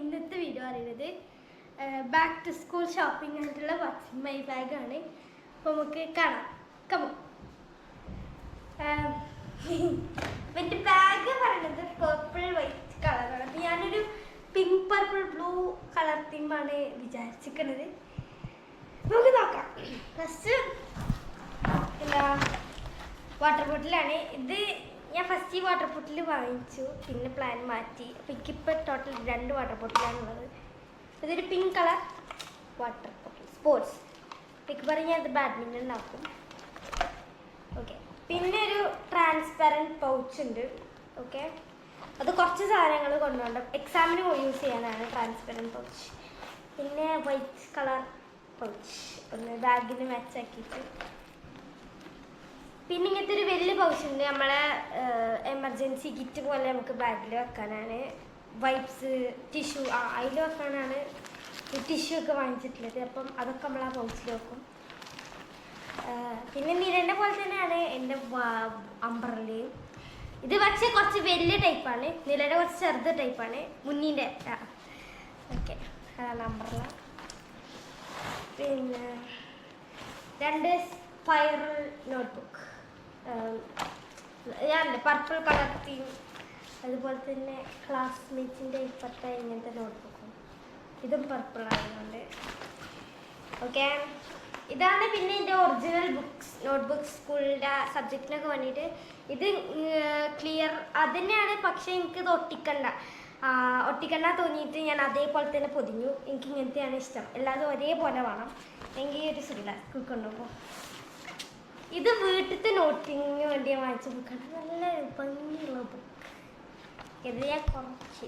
ഇന്നത്തെ വീഡിയോ അറിയുന്നത് back to school shopping ആയിട്ടുള്ള വാട്സിംഗ് മൈ ബാഗാണ് അപ്പോൾ നമുക്ക് കാണാം. കമോ എന്റെ ബാഗ് പറയുന്നത് പേർപ്പിൾ വൈറ്റ് കളറാണ് അപ്പോൾ ഞാനൊരു പിങ്ക് പർപ്പിൾ ബ്ലൂ കളർ തീമാണ് വിചാരിച്ചിരിക്കുന്നത്. നമുക്ക് നോക്കാം. ഫസ്റ്റ് എന്താ വാട്ടർ ബോട്ടിലാണ് ഇത് ഞാൻ ഫസ്റ്റ് ഈ വാട്ടർ ബോട്ടിൽ വാങ്ങിച്ചു. പിന്നെ പ്ലാൻ മാറ്റി. അപ്പോൾ എനിക്കിപ്പോൾ ടോട്ടൽ രണ്ട് വാട്ടർ ബോട്ടിലാണുള്ളത് ഇതൊരു pink colour water bottle sports എനിക്ക് പറഞ്ഞാൽ അത് ബാഡ്മിന്റൺ ആക്കും ഓക്കെ പിന്നെ ഒരു ട്രാൻസ്പെറന്റ് പൗച്ച് ഉണ്ട്. ഓക്കെ അത് കുറച്ച് സാധനങ്ങൾ കൊണ്ടുപോകണം എക്സാമിന് യൂസ് ചെയ്യാനാണ് ട്രാൻസ്പെറന്റ് പൗച്ച് പിന്നെ വൈറ്റ് കളർ പൗച്ച് ഒന്ന് ബാഗിന് മാച്ചാക്കിയിട്ട് പിന്നെ ഇങ്ങനത്തെ ഒരു വലിയ പൗച്ച് ഉണ്ട് നമ്മളെ എമർജൻസി കിറ്റ് പോലെ നമുക്ക് ബാഗിൽ വെക്കാനാണ്. വൈപ്സ് ടിഷ്യൂ ആ അതിൽ വെക്കാനാണ് ടിഷ്യൂ ഒക്കെ വാങ്ങിച്ചിട്ടുള്ളത്. അപ്പം അതൊക്കെ നമ്മൾ ആ പൗച്ചിൽ വെക്കും പിന്നെ നിരന്റെ പോലെ തന്നെയാണ് എന്റെ അമ്പറലയും ഇത് പക്ഷേ കുറച്ച് വലിയ ടൈപ്പാണ് നിലയുടെ കുറച്ച് ചെറുത് ടൈപ്പാണ് മുന്നിന്റെ ഓക്കെ അതാണ് അമ്പറല പിന്നെ രണ്ട് സ്പൈറൽ നോട്ട്ബുക്ക് ഞാനുണ്ട് പർപ്പിൾ കളർ തീം അതുപോലെ തന്നെ ക്ലാസ്മേറ്റ്സിന്റെ ഇപ്പോഴത്തെ ഇങ്ങനത്തെ നോട്ട്ബുക്കും ഇതും പർപ്പിൾ ആയതുകൊണ്ട്. ഓക്കെ ഇതാണ് പിന്നെ എന്റെ ഒറിജിനൽ ബുക്സ് നോട്ട്ബുക്ക് സ്കൂളിന്റെ സബ്ജക്റ്റിനൊക്കെ വേണ്ടിയിട്ട്. ഇത് ക്ലിയർ അത് തന്നെയാണ് പക്ഷേ എനിക്കിത് ഒട്ടിക്കണ്ട. ഒട്ടിക്കണ്ട തോന്നിയിട്ട് ഞാൻ അതേപോലെ തന്നെ പൊതിഞ്ഞു. എനിക്ക് ഇങ്ങനത്തെയാണ് ഇഷ്ടം. എല്ലാതും ഒരേപോലെ വേണം. എങ്കിൽ ഒരു സുഖമില്ല. സ്കൂൾ കൊണ്ടുപോകുമ്പോൾ ഇത് വീട്ടിലത്തെ നോട്ടിങ്ങിന് വേണ്ടി വാങ്ങിച്ച ബുക്കാണ് നല്ല ഭംഗിയുള്ള ബുക്ക് ഇത് ഞാൻ കുറച്ച്.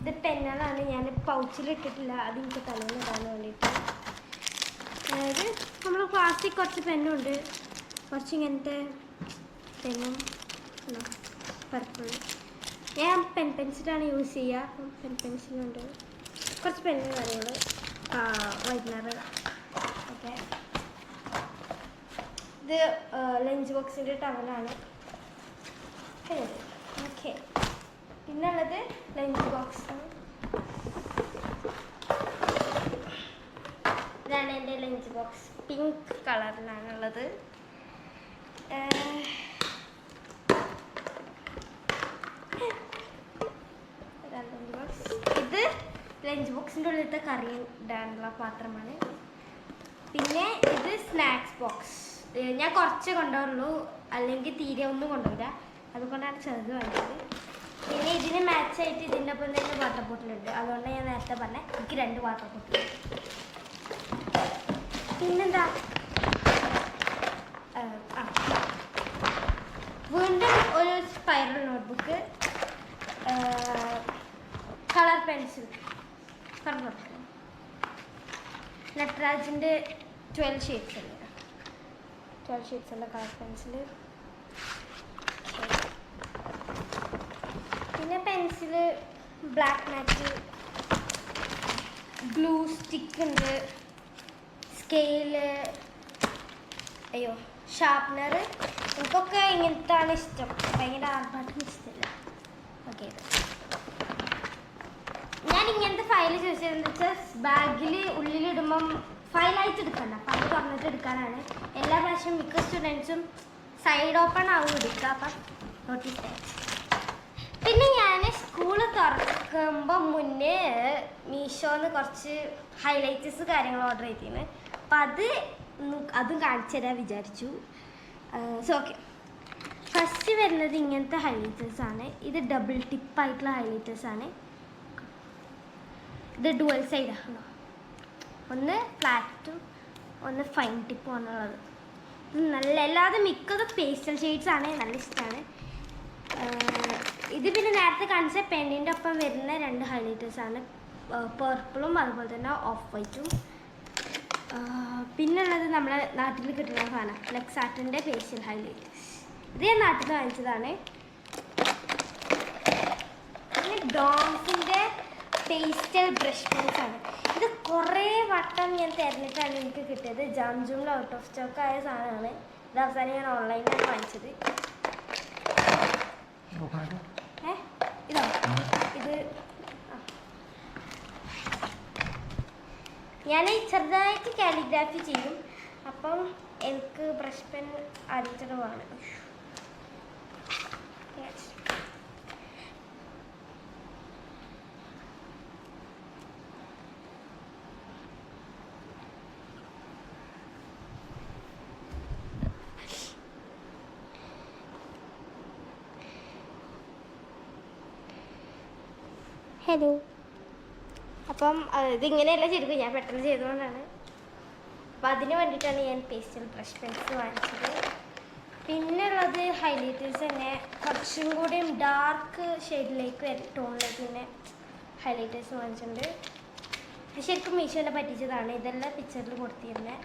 ഇത് പെന്നാണ് ഞാൻ പൗച്ചിലിട്ടിട്ടില്ല അത് എനിക്ക് തലയിൽ ഇടാൻ വേണ്ടിയിട്ട്. അതായത് നമ്മൾ പ്ലാസ്റ്റിക് കുറച്ച് പെന്നുണ്ട് കുറച്ച് ഇങ്ങനത്തെ പെന്നും പർപ്പിൾ ഞാൻ പെൻ പെൻസിലാണ് യൂസ് ചെയ്യുക പെൻ പെൻസിലുണ്ട് കുറച്ച് പെന്ന് കാര്യങ്ങൾ വൈകുന്നേരം ഓക്കെ. ഇത് ലഞ്ച് ബോക്സിന്റെ ടവലാണ്. ഓക്കെ. പിന്നുള്ളത് ലഞ്ച് ബോക്സ്. ഇതാണ് എന്റെ ലഞ്ച് ബോക്സ്. പിങ്ക് കളറിലാണുള്ളത്. ഇത് ലഞ്ച് ബോക്സിന്റെ ഉള്ളിലത്തെ കറി ഇടാനുള്ള പാത്രമാണ്. പിന്നെ ഇത് സ്നാക്സ് ബോക്സ് ഞാൻ കുറച്ച് കൊണ്ടുവരുള്ളൂ. അല്ലെങ്കിൽ തീരെ ഒന്നും കൊണ്ടുവരില്ല. അതുകൊണ്ടാണ് ചെറുത് വാങ്ങിയത് പിന്നെ ഇതിന് മാച്ചായിട്ട് ഇതിന്റെ ഒപ്പം തന്നെ വാട്ടർ ബോട്ടിലുണ്ട് അതുകൊണ്ട് ഞാൻ നേരത്തെ പറഞ്ഞ എനിക്ക് രണ്ട് വാട്ടർ ബോട്ടിൽ പിന്നെന്താ. വീണ്ടും ഒരു spiral notebook colour pencil colour pencil നട്രാജിന്റെ twelve sheets ഉണ്ട് ട്വൽവ് ഷീറ്റ്സ് ഉള്ള കളർ പെൻസിൽ പിന്നെ pencil black matte. Glue stick ഉണ്ട്. സ്കെയിൽ. അയ്യോ ഷാർപ്നർ. എനിക്കൊക്കെ ഇങ്ങനത്താണ് ഇഷ്ടം. ഭയങ്കര ആർഭാട്ടം ഇഷ്ടമില്ല ഓക്കെ ഞാൻ ഇങ്ങനത്തെ ഫയൽ ചൂസ് ചെയ്തതെന്ന് വെച്ചാൽ ബാഗിൽ ഉള്ളിലിടുമ്പം ഫയലായിട്ട് എടുക്കണ്ട. അത് പറഞ്ഞിട്ട് എടുക്കാനാണ്. എല്ലാ പ്രാവശ്യം മിക്ക സ്റ്റുഡൻസും സൈഡ് ഓപ്പൺ ആവും എടുക്കുക. അപ്പം നോട്ടീസ് പിന്നെ ഞാൻ സ്കൂൾ തുറക്കുമ്പോൾ മുന്നേ മീഷോന്ന് കുറച്ച് ഹൈലൈറ്റേഴ്സ് കാര്യങ്ങൾ ഓർഡർ ചെയ്തിരുന്നു അപ്പം അത് അതും കാണിച്ചു തരാൻ വിചാരിച്ചു. സോ ഓക്കെ ഫസ്റ്റ് വരുന്നത് ഇങ്ങനത്തെ ഹൈലൈറ്റേഴ്സ് ആണ്. ഇത് ഡബിൾ ടിപ്പായിട്ടുള്ള ഹൈലൈറ്റേഴ്സ് ആണ്. ഇത് ഡുവൽ സൈഡ് ആണോ? ഒന്ന് ഫ്ലാറ്റും ഒന്ന് ഫൈൻ ടിപ്പും ആണുള്ളത്. ഇത് നല്ല അല്ലാതെ മിക്കതും പേസ്റ്റൽ ഷെയ്ഡ്സ് ആണ് നല്ല ഇഷ്ടമാണ് ഇത് പിന്നെ നേരത്തെ കാണിച്ച പെണ്ണിന്റെ ഒപ്പം വരുന്ന രണ്ട് ഹൈലൈറ്റേഴ്സ് ആണ്. പേർപ്പിളും അതുപോലെ തന്നെ ഓഫ് വൈറ്റും പിന്നെ ഉള്ളത് നമ്മുടെ നാട്ടിൽ കിട്ടുന്ന സാധനം ലെക്സാറ്റിന്റെ ഫേഷ്യൽ ഹൈലൈറ്റേഴ്സ് ഇത് ഞാൻ നാട്ടിൽ നിന്ന് വാങ്ങിച്ചതാണ്. പിന്നെ ഡോംസിന്റെ പേസ്റ്റൽ ബ്രഷ് പെൻസ് ആണ്. ഇത് കുറേ വട്ടം ഞാൻ തിരഞ്ഞിട്ടാണ് എനിക്ക് കിട്ടിയത്. ജംജൂമിൽ ഔട്ട് ഓഫ് സ്റ്റോക്ക് ആയ സാധനമാണ്. ഇത് അവസാനം ഞാൻ ഓൺലൈനിലാണ് വാങ്ങിച്ചത്. ഇത്? ഞാൻ ചെറുതായിട്ട് കാലിഗ്രാഫി ചെയ്യും. അപ്പം എനിക്ക് ബ്രഷ് പെൻ അടിച്ചതുമാണ് ഹലോ. അപ്പം ഇത് ഇതിങ്ങനെയല്ല ശരിക്കും ഞാൻ പെട്ടെന്ന് ചെയ്തുകൊണ്ടാണ് അപ്പം അതിന് വേണ്ടിയിട്ടാണ് ഞാൻ പേസ്റ്റൽ ബ്രഷ് പെൻസ് വാങ്ങിച്ചത്. പിന്നെ ഉള്ളത് ഹൈലൈറ്റേഴ്സ് തന്നെ. കുറച്ചും കൂടിയും ഡാർക്ക് ഷെയ്ഡിലേക്ക് വരും ടോണിലേക്ക് തന്നെ ഹൈലൈറ്റേഴ്സ് വാങ്ങിച്ചിട്ടുണ്ട്. ഇത് ശരിക്കും മീഷോനെ പറ്റിച്ചതാണ്. ഇതെല്ലാം പിക്ചറിൽ കൊടുത്തിരുന്നത്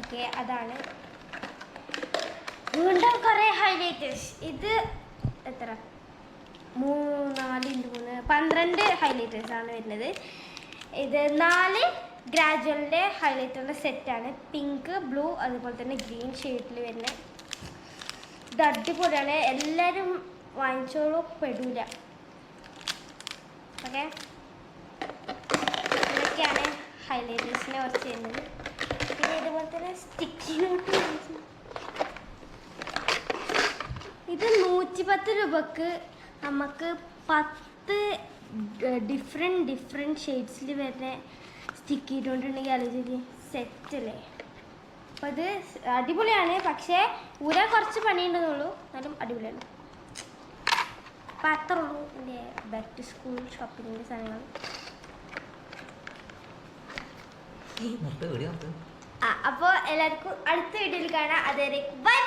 ഓക്കെ അതാണ്. വീണ്ടും കുറേ ഹൈലൈറ്റേഴ്സ് ഇത് എത്ര? നാല് ഇന്റു മൂന്ന് പന്ത്രണ്ട് ഹൈലൈറ്റേഴ്സ് ആണ് വരുന്നത്. ഇത് നാല് ഗ്രാജുവലിന്റെ ഹൈലൈറ്ററിന്റെ സെറ്റാണ്. പിങ്ക് ബ്ലൂ അതുപോലെ തന്നെ ഗ്രീൻ ഷെയ്ഡിൽ വരുന്ന ഇത് അടിപൊളിയാണ്. എല്ലാവരും വാങ്ങിച്ചോളൂ പെടൂല ഓക്കെ ഇതൊക്കെയാണ് ഹൈലൈറ്റേഴ്സിനെ കുറച്ച് വരുന്നത്. പിന്നെ ഇതുപോലെ തന്നെ സ്റ്റിക്കി നോട്ട് ഇത് നൂറ്റി പത്ത് രൂപക്ക് നമുക്ക് പത്ത് ഡിഫറെന്റ് ഡിഫറെന്റ് ഷെയ്ഡ്സിൽ വരുന്ന സ്റ്റിക്ക് ചെയ്തുകൊണ്ടുണ്ടെങ്കിൽ ആലോചിച്ച് സെറ്റ് അല്ലേ? അപ്പോൾ ഇത് അടിപൊളിയാണ്. പക്ഷേ ഊരാൻ കുറച്ച് പണിയുണ്ടെന്നുള്ളൂ. എന്നാലും അടിപൊളിയാണ്. അപ്പം അത്ര ഉള്ളൂ എന്റെ ബാക്ക് ടു സ്കൂൾ ഷോപ്പിങ്ങിന്റെ സാധനങ്ങൾ. അപ്പോൾ എല്ലാവർക്കും അടുത്ത വീഡിയോയിൽ കാണാം. അതുവരെ ബൈ.